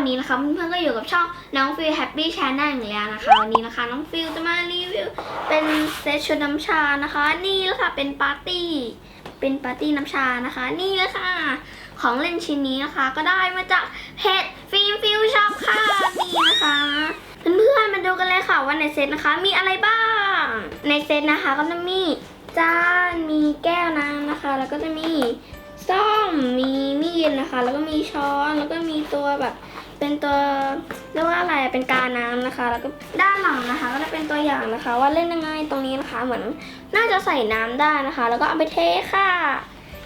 วันนี้นะคะเพื่อนๆก็อยู่กับช่องน้องฟิลแฮปปี้ชาแนลอีกแล้วนะคะ วันนี้นะคะน้องฟิลจะมารีวิวเป็นเซตชุดน้ำชานะคะ นี่แหละค่ะเป็นปาร์ตี้ เป็นปาร์ตี้น้ำชานะคะ นี่แหละค่ะ ของเล่นชิ้นนี้นะคะก็ได้มาจากเพจฟิล์มฟิลช็อปค่ะนี่นะคะเพื่อนๆมาดูกันเลยค่ะว่าในเซตนะคะมีอะไรบ้าง ในเซตนะคะก็จะมีจานมีแก้วน้ำนะคะ แล้วก็จะมีส้อมมีมีดนะคะ แล้วก็มีช้อน แล้วก็มีตัวแบบ เป็นตัวเรียกว่าอะไรเป็นกาน้ำนะคะ แล้วก็ด้านหลังนะคะ ก็จะเป็นตัวอย่างนะคะ ว่าเล่นยังไงตรงนี้นะคะ เหมือนน่าจะใส่น้ำได้นะคะ แล้วก็เอาไปเทค่ะ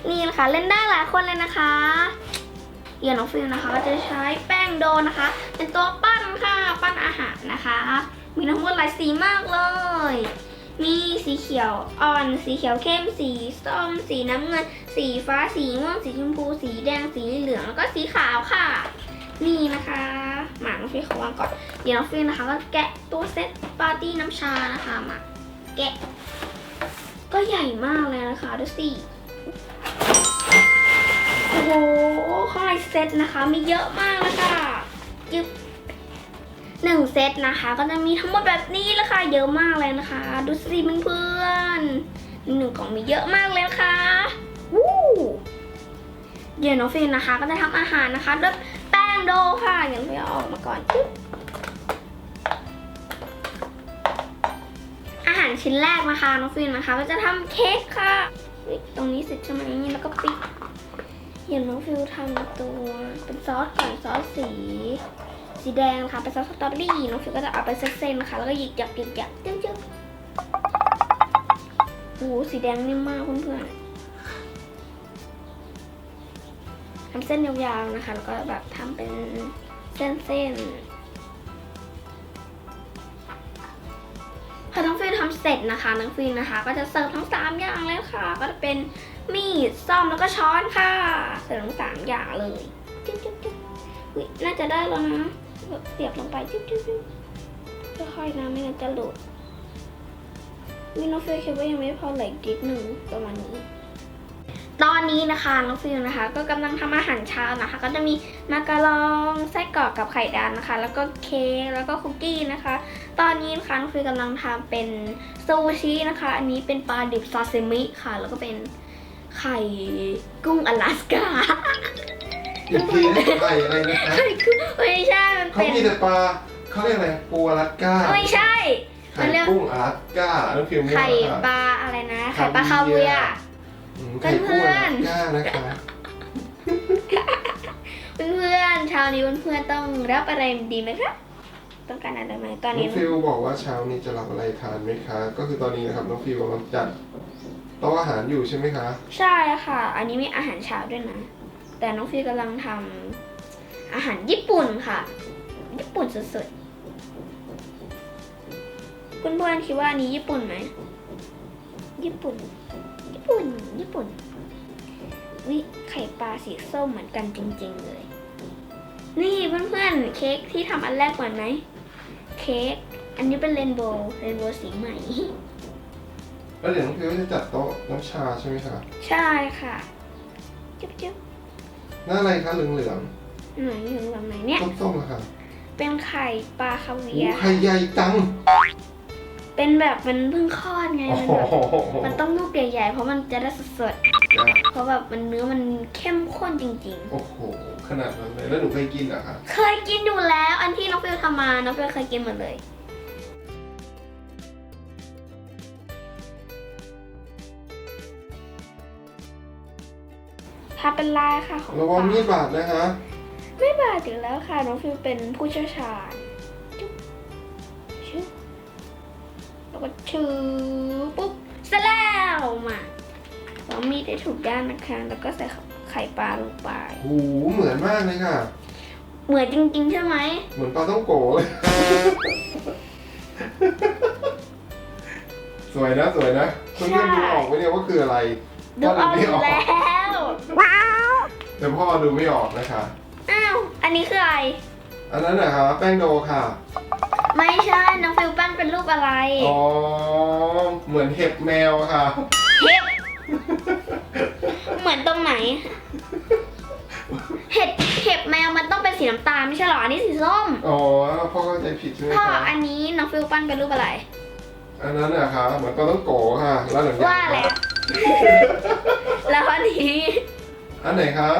นี่นะคะเล่นได้หลายคนเลยนะคะเดี๋ยน้องฟิลนะคะก็จะใช้แป้งโดนะคะ เป็นตัวปั้นค่ะปั้นอาหารนะคะ มีทั้งหมดหลายสีมากเลย มีสีเขียวอ่อน สีเขียวเข้ม สีส้ม สีน้ำเงิน สีฟ้า สีม่วง สีชมพู สีแดง สีเหลือง แล้วก็สีขาวค่ะ นี่ ฟิลขอวางก่อน เดี๋ยวน้องฟิลนะคะก็แกะตัวเซตปาร์ตี้น้ำชานะคะมาแกะ ก็ใหญ่มากเลยนะคะดูสิโอ้โหข้างในเซตนะคะมีเยอะมากเลยค่ะจึ๊บหนึ่งเซตนะคะ ก็จะมีทั้งหมดแบบนี้เลยค่ะเยอะมากเลยนะคะ ดูสิเพื่อนๆหนึ่งกล่องมีเยอะมากเลยนะคะวู้เดี๋ยวน้องฟิลนะคะ ก็จะทำอาหารนะคะด้วย งโดค่ะอย่างที่เอาออกมาก่อนจึ๊บอาหารชิ้นแรกนะคะน้องฟิลนะคะก็จะทำเค้กค่ะ ตรงนี้เสร็จใช่ไหมนี่แล้วก็ปิดเห็นน้องฟิวทำตัวเป็นซอสก่อนซอสสี สีแดงนะคะเป็นซอสสตรอเบอรี่น้องฟิวก็จะเอาไปเส้นๆนะคะแล้วก็หยิกหยักหยิกหยักจึ๊บจึ๊บโอ้สีแดงนิ่มมากเพื่อนๆ ทำเส้นยาวๆนะคะ แล้วก็แบบทำเป็นเส้นๆพอน้องฟิวทำเสร็จนะคะน้องฟิวนะคะ ก็จะเสิร์ฟทั้งสามอย่างเลยค่ะ ก็จะเป็นมีดซ่อมแล้วก็ช้อนค่ะ เสริมสามอย่างเลยจึ๊บจึ๊บจึ๊บน่าจะได้แล้วนะเสียบลงไปจึ๊บจึ๊บจึ๊บค่อยๆนะไม่งั้นจะหลุดวิน้องฟิลคิดว่ายังไม่พอเหลืออีกนิดหนึ่งประมาณนี้ ตอนนี้นะคะน้องฟิลนะคะ ก็กำลังทำอาหารเช้านะคะ ก็จะมีมาการองไส้กรอกกับไข่ดาวนะคะ แล้วก็เค้กแล้วก็คุกกี้นะคะ ตอนนี้นะคะน้องฟิลกำลังทำเป็นซูชินะคะ อันนี้เป็นปลาดิบซาซิมิค่ะ แล้วก็เป็นไข่กุ้งอลาสกาอีกทีนะไข่อะไรนะคะไข่กุ้งไม่ใช่มันเขาเป็นมีแต่ปลาเขาเรียกอะไรปูอลาสก้าไม่ใช่ไข่กุ้งอลาสก้าน้องฟิวไม่ไข่รู้ปค่ะลาอะไรนะไข่ปลาคาเวียร์อืม ไข่กุ้งอลาสก้านะคะเพื่อนๆเช้านี้เพื่อนๆต้องรับอะไรดีไหมคะต้องการอะไรไหมตอนน้นี้องฟิวบอกว่าเช้านี้จะรับอะไรทานไหมคะ ก็คือตอนนี้นะครับน้องฟิวกำลังจัดโต๊ะอาหารอยู่ใช่ไหมคะ ใช่ค่ะ อันนี้มีอาหารเช้าด้วยนะ แต่น้องฟิวกำลังทำอาหารญี่ปุ่นค่ะ ญี่ปุ่นสุดๆเพื่อนๆคิดว่าอันนี้ญี่ปุ่นไหม ญี่ปุ่น ญี่ปุ่น ญี่ปุ่น วิไข่ปลาสีส้มเหมือนกันจริง ๆ เลย นี่เพื่อนๆ เค้กที่ทำอันแรกก่อนไหม เค้ก อันนี้เป็นเรนโบว์เรนโบว์สีใหม่ แล้วเดี๋ยวน้องฟิวจะจัดโต๊ะน้ำชาใช่ไหมคะใช่ค่ะ จุ๊บจุ๊บหน้าอะไรคะเหลืองเหลืองไหนอยู่ตรงไหนเนี่ย ๆส้มๆอะค่ะเป็นไข่ปลาคาเวีโอ้ยร์ ไข่ใหญ่จัง เป็นแบบมันเพิ่งคลอดไงโอ้มันโหแบบมันต้องลูกใหญ่ๆ เพราะมันจะได้สดๆ เพราะแบบมันเนื้อมันเข้มข้นจริงโอ้โห ขนาดนั้นเลย แล้วหนูเคยกินเหรอคะๆเคยกินอยู่แล้ว อันที่น้องฟิลทำมา น้องฟิลเคยกินหมดเลยถ้าเป็นลายค่ะของระวังปลามีดบาดนะคะ ไม่บาดอยู่แล้วค่ะ น้องฟิลเป็นผู้เชี่ยวชาญ แล้วก็ชือปุ๊บเสร็จแล้วมาเรามีดได้ถูกด้านนะคะ แล้วก็ใส่ไข่ปลาลงไป หูเหมือนมากเลยค่ะ เหมือนจริง ๆ ใช่ไหม เหมือนปลาต้องโกเลย สวยนะสวยนะเพื่อนๆดูออกไหมเนี่ยว่าคืออะไรดูเอาไม่ออกแล้วแต่พ่อดูไม่ออกนะคะ อ้าว อันนี้คืออะไร อันนั้นนะคะแป้งโดค่ะ ไม่ใช่น้องฟิลปั้นเป็นรูปอะไรอ๋อ เหมือนเห็บแมวค่ะ เห็บเหมือนตรงไหน เห็ดเห็บแมวมันต้องเป็นสีน้ำตาลไม่ใช่เหรออันนี้สีส้มอ๋อ พ่อเข้าใจผิดใช่ไหมพ่อคะอันนี้น้องฟิลปั้นเป็นรูปอะไร อันนั้นนะคะเหมือนก็ต้องโกค่ะ แล้วหนังยางว่าแหละแล้วอันนี้อันไหนคะ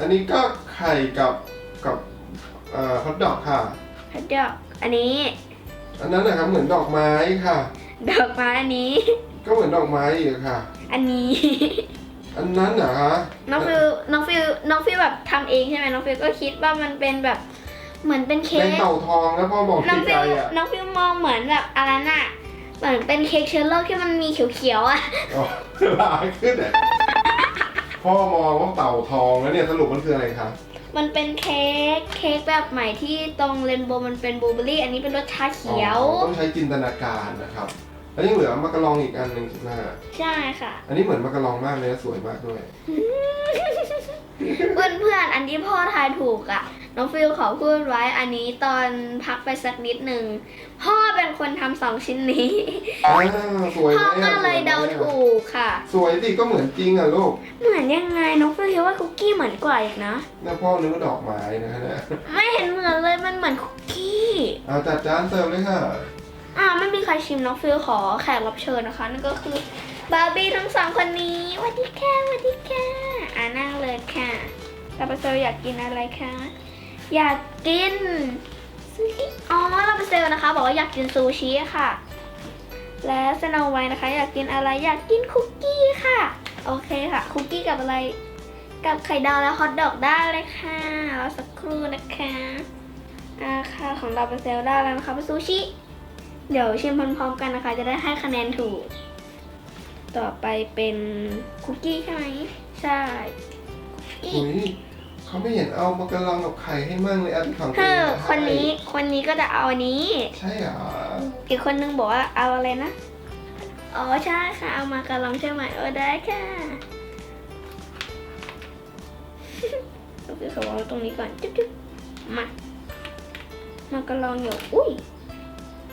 อันนี้ก็ไข่กับกับเอ่อฮอทดอกค่ะ เดี๋ยว อันนี้ อันนั้นนะครับเหมือนดอกไม้ค่ะ ดอกไม้อันนี้ ก็เหมือนดอกไม้อีกค่ะ อันนี้ อันนั้นเหรอคะน้องฟิลน้องฟิลน้องฟิลแบบทำเองใช่ไหมน้องฟิลก็คิดว่ามันเป็นแบบเหมือนเป็นเค้เป็นก เต่าทองแล้วพ่อมองน้องไกฟิลลๆอะน้องฟิลมองเหมือนแบบอะไรน่ะ เหมือนเป็นเค้กเชื้อโรคที่มันมีเขียวๆอะ อ๋อลายขึ้นอะพ่อมองว่าเต่าทองแล้วเนี่ยสรุปมันคืออะไรคะ มันเป็นเค้กเค้กแบบใหม่ที่ตรงเรนโบว์มันเป็นบลูเบอร์รี่ อันนี้เป็นรสชาเขียว อ๋อต้องใช้จินตนาการนะครับ แล้วยังเหลือมักกะลองอีกอันหนึ่งใช่ไหมใช่ค่ะ อันนี้เหมือนมักกะลองมากเลยนะสวยมากด้วย เพื่อนเพื่อนๆอันที่พ่อทายถูกอะ น้องฟิลขอพูดไว้อันนี้ตอนพักไปสักนิดหนึ่งพ่อเป็นคนทำสองชิ้นนี้ อ้าวสวยพ่อไหมก็อะเลยเดาสวยไหมอะถูกค่ะ สวยสิก็เหมือนจริงอะลูกเหมือนยังไงน้องฟิลคิดว่าคุกกี้เหมือนกว่าอีกนะแล้วพ่อนึกว่าดอกไม้นะฮะเนี่ยไม่เห็นเหมือนเลยมันเหมือนคุกกี้เอาจัดจานเสิร์ฟเลยค่ะ อ่าไม่มีใครชิมน้องฟิลขอแขกรับเชิญนะคะนั่นก็คือบาร์บี้ทั้งสองคนนี้สวัสดีค่ะสวัสดีค่ะอ่านั่งเลยค่ะลาปาเซลอยากกินอะไรคะ อยากกินซูชิอ๋อลาปเซลนะคะ บอกว่าอยากกินซูชิค่ะ และสโนไวท์นะคะ อยากกินอะไรอยากกินคุกกี้ค่ะ โอเคค่ะ คุกกี้กับอะไร กับไข่ดาวและฮอทดอกได้เลยค่ะรอสักครู่นะคะอ่าค่ะของเราเปเซลได้แล้วนะคะเป็นซูชิเดี๋ยวชิมพร้อมๆกันนะคะ จะได้ให้คะแนนถูก ต่อไปเป็นคุกกี้ใช่ไหมใช่คุกกี้ เขาไม่เห็นเอามักกะลองกับไข่ให้มั่งเลยอันของเธตัวอเองคนนี้คนนี้ก็จะเอาอันนี้ ใช่เหรออีกคนนึงบอกว่าเอาอะไรนะ อ๋อใช่ค่ะ เอามากระลองใช่ไหมเออได้ค่ะ ก็คือเขาวางไว้ตรงนี้ก่อนจุ๊บจุ๊บมามากระลองอยู่ อุ้ย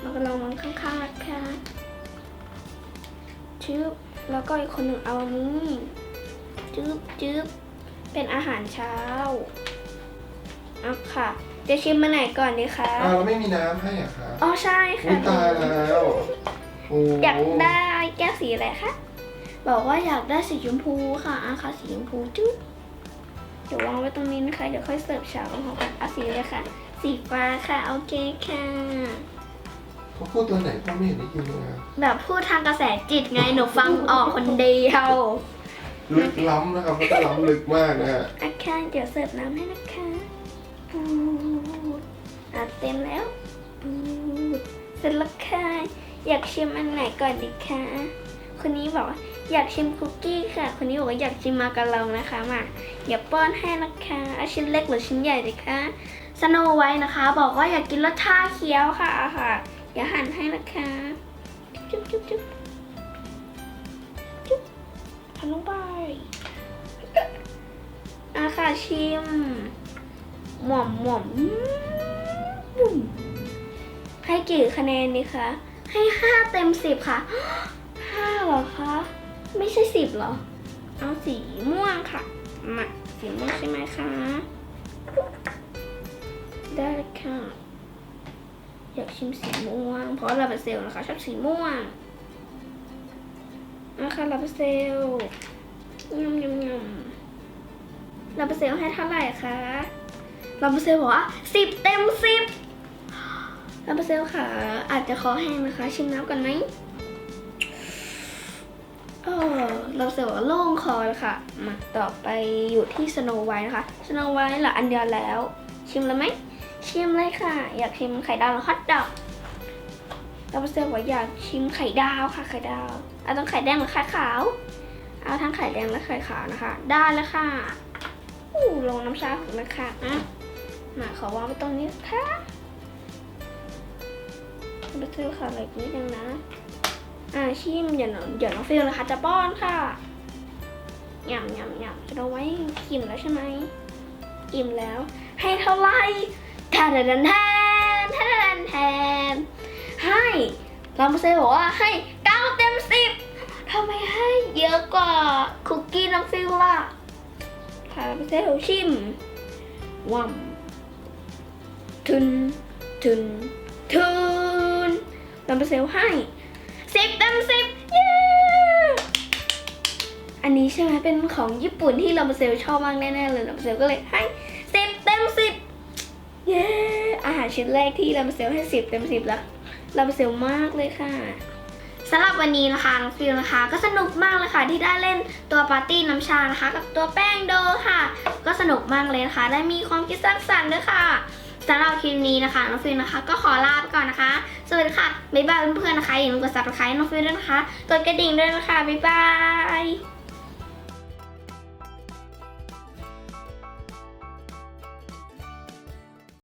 มากระลองมันข้างๆนะคะจึ๊บแล้วก็อีกคนหนึ่งเอาอันนี้จึ๊บจึ๊บ เป็นอาหารเช้าเอาค่ะจะชิมมาไหนก่อนดีคะอ้าวเราไม่มีน้ำให้อะคะอ๋อใช่อุ้ค่ะยตายแล้วโอ้อยากได้แก้วสีอะไรคะ บอกว่าอยากได้สีชมพูค่ะอะค่ะสีชมพูจุ๊บเดี๋ยววางไว้ตรงนี้นะคะ เดี๋ยวค่อยเสิร์ฟฉากของเขากันเอาสีเลยค่ะ สีฟ้าค่ะโอเคค่ะ เขาพูดตัวไหนพ่อไม่เห็นได้ยินเลยอะ แบบพูดทางกระแสจิตไงหนูฟังออกคนเดียว ลึกล้ำนะครับเขาจะล้ำลึกมากนะฮะอาคาเดี๋ยวเสิร์ฟน้ำให้นะคะปูดอะเต็มแล้วปูดเสร็จแล้วค่ะอยากชิมอันไหนก่อนดีคะคนนี้บอกว่าอยากชิมคุกกี้ค่ะ คนนี้บอกว่าอยากชิมมาการองนะคะมาเดี๋ยวป้อนให้นะคะเอาชิ้นเล็กหรือชิ้นใหญ่ดีคะสโนไว้นะคะ บอกว่าอยากกินรสชาเขียวค่ะอะค่ะ เดี๋ยวหั่นให้นะคะจุ๊บจุ๊บจุ๊บ ทำลงไปอาค่ะชิม หม่อมหม่อมอืมให้กี่คะแนนดีคะ ให้ห้าเต็มสิบค่ะห้าเหรอคะ ไม่ใช่สิบเหรอ เอาสีม่วงค่ะ มาสีม่วงใช่ไหมคะ ได้ค่ะ อยากชิมสีม่วง เพราะลาเบเซลล์นะคะ ชอบสีม่วง ลาเบเซลยำยำยำลาเปเซลให้เท่าไหร่คะลาเปเซลบอกว่าสิบเต็มสิบลาเปเซลค่ะ อาจจะคอแห้งนะคะ ชิมน้ำกันไหมเออลาเปเซลบอกว่าโล่งคอแล้วค่ะ มาต่อไปอยู่ที่สโนไวท์นะคะ สโนไวท์เหลืออันเดียวแล้ว ชิมแล้วไหม ชิมเลยค่ะ อยากชิมไข่ดาวหรือฮอทดอกลาเปเซลบอกว่าอยากชิมไข่ดาวค่ะ ไข่ดาว เอาต้งไข่แดงหรือไข่ขาว เอาทั้งไข่แดงและไข่ขาวนะคะ ได้แล้วค่ะอู้ลงน้ำชาของนะคะอะมาขอวางไว้ตรงนี้ค่ะไปซื้อค่ะอะไรนิดนึงนะ อ่าชิมเดี๋ยวน้องเดี๋ยวน้องฟิลนะคะ จะป้อนค่ะยำยำยำจะเอาไว้อิ่มแล้วใช่ไหมอิ่มแล้ว ให้เท่าไหร่แทนแทนแทนแทนแทนให้เราไม่ใช่บอกว่าให้ ทำไมให้เยอะกว่าคุกกี้น้องฟิลล่ะค่ะพี่เซลชิมว่ำทุนทุนทุนลำเซลให้สิบเต็มสิบเย้อันนี้ใช่ไหมเป็นของญี่ปุ่นที่ลำเซลชอบมากแน่ๆเลยลำเซลก็เลยให้สิบเต็มสิบเย้อาหารชิ้นแรกที่ลำเซลให้สิบเต็มสิบแล้วลำเซลมากเลยค่ะ สำหรับวันนี้นะคะน้องฟิลนะคะ ก็สนุกมากเลยค่ะ ที่ได้เล่นตัวปาร์ตี้น้ำชานะคะ กับตัวแป้งโดค่ะ ก็สนุกมากเลยนะคะ ได้มีความคิดสร้างสรรค์ด้วยค่ะสำหรับคลิปนี้นะคะน้องฟิลนะคะ ก็ขอลาไปก่อนนะคะ สวัสดีค่ะบ๊ายบายเพื่อนๆนะคะอย่าลืมกด subscribe น้องฟิลด้วยนะคะกดกระดิ่งด้วยนะคะบ๊ายบาย